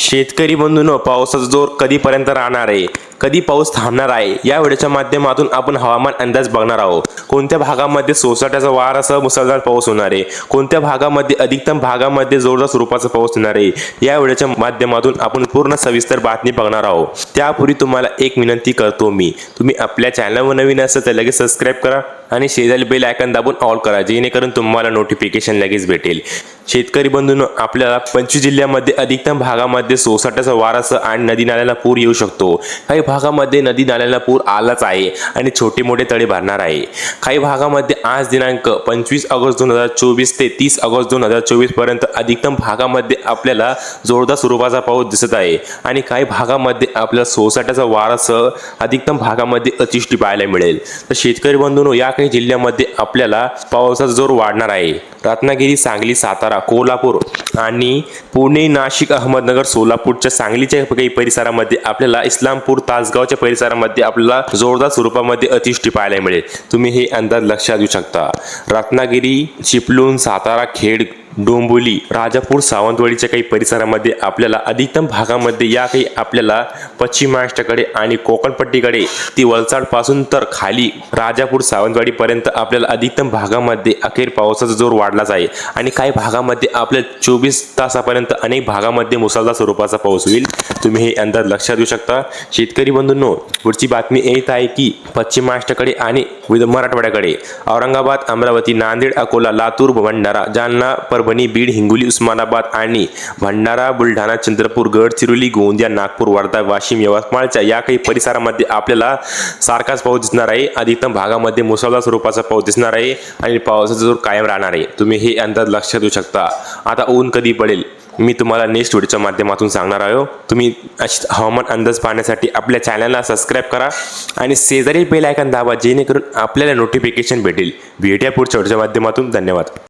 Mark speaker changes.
Speaker 1: शेतकरी बंधून पावसाचा जोर कधीपर्यंत राहणार आहे? कधी पाऊस थांबणार आहे? या व्हिडिओच्या माध्यमातून आपण हवामान अंदाज बघणार आहोत. कोणत्या भागामध्ये सोसाट्याचा वारासह मुसळधार पाऊस होणार आहे? कोणत्या भागामध्ये अधिकतम भागामध्ये जोरदार स्वरूपाचा पाऊस होणार आहे? या व्हिडिओच्या माध्यमातून आपण पूर्ण सविस्तर बातमी बघणार आहोत. त्यापूर्वी तुम्हाला एक विनंती करतो मी. तुम्ही आपल्या चॅनलवर नवीन असेल तर लगेच सबस्क्राईब करा आणि शेजारी बेल आयकन दाबून ऑल करा जेणेकरून तुम्हाला नोटिफिकेशन लगेच भेटेल. शेतकरी बंधून आपल्याला पंचवीस जिल्ह्यामध्ये अधिकतम भागामध्ये सोसाट्याचा वारासह आणि नदी नाल्याला पूर येऊ शकतो. काही भागामध्ये नदी नाल्याला पूर आलाच आहे आणि छोटे मोठे तळे भरणार आहे. काही भागामध्ये आज दिनांक पंचवीस ऑगस्ट दोन हजार चोवीस ते तीस ऑगस्ट दोन हजार चोवीसपर्यंत अधिकतम भागामध्ये आपल्याला जोरदार स्वरूपाचा पाऊस दिसत आहे आणि काही भागामध्ये आपल्याला सोसाट्याचा वारासह अधिकतम भागामध्ये अतिष्टी पाहायला मिळेल. तर शेतकरी बंधूंनो या काही जिल्ह्यामध्ये आपल्याला पावसाचा जोर वाढणार आहे. रत्नागिरी सांगली सातारा कोल्हापूर आणि पुणे नाशिक अहमदनगर सोलापूरच्या सांगलीच्या काही परिसरामध्ये आपल्याला इस्लामपूर तासगावच्या परिसरामध्ये आपल्याला जोरदार स्वरूपामध्ये अतिवृष्टी पाहायला मिळेल. तुम्ही हे अंदाज लक्षात घेऊ शकता. रत्नागिरी चिपळूण सातारा खेड डोंबिवली राजापूर सावंतवाडीच्या काही परिसरामध्ये आपल्याला अधिकतम भागामध्ये या काही आपल्याला पश्चिम महाराष्ट्राकडे आणि कोकणपट्टीकडे ती वलसाडपासून तर खाली राजापूर सावंतवाडीपर्यंत आपल्याला अधिकतम भागामध्ये अखेर पावसाचा जोर वाढलाच आहे. आणि काही भागामध्ये आपल्या चोवीस तासापर्यंत अनेक भागामध्ये मुसळधार स्वरूपाचा पाऊस होईल. तुम्ही हे अंदाज लक्षात घेऊ शकता. शेतकरी बंधूंनो पुढची बातमी येत आहे की पश्चिम महाराष्ट्राकडे आणि मराठवाड्याकडे औरंगाबाद अमरावती नांदेड अकोला लातूर भंडारा जालना परभणी बीड हिंगोली उस्मानाबाद आणि भंडारा बुलढाणा चंद्रपूर गडचिरोली गोंदिया नागपूर वर्धा वाशिम यवतमाळच्या या काही परिसरामध्ये आपल्याला सारखाच पाऊस दिसणार आहे. अधिकतम भागामध्ये मुसळधार स्वरूपाचा पाऊस दिसणार आहे आणि पावसाचा जोर कायम राहणार आहे. तुम्ही हे अंदाज लक्षात देऊ शकता. आता ऊन कधी पडेल? मी तुम्हाला नेक्स्ट व्हिडिओच्या माध्यमातून सांगणार आहो. तुम्ही अशी हवामान अंदाज पाहण्यासाठी आपल्या चॅनलला सबस्क्राईब करा आणि शेजारी बेल आयकन दाबा जेणेकरून आपल्याला नोटिफिकेशन भेटेल. भेटूया पुढच्या व्हिडिओच्या माध्यमातून धन्यवाद.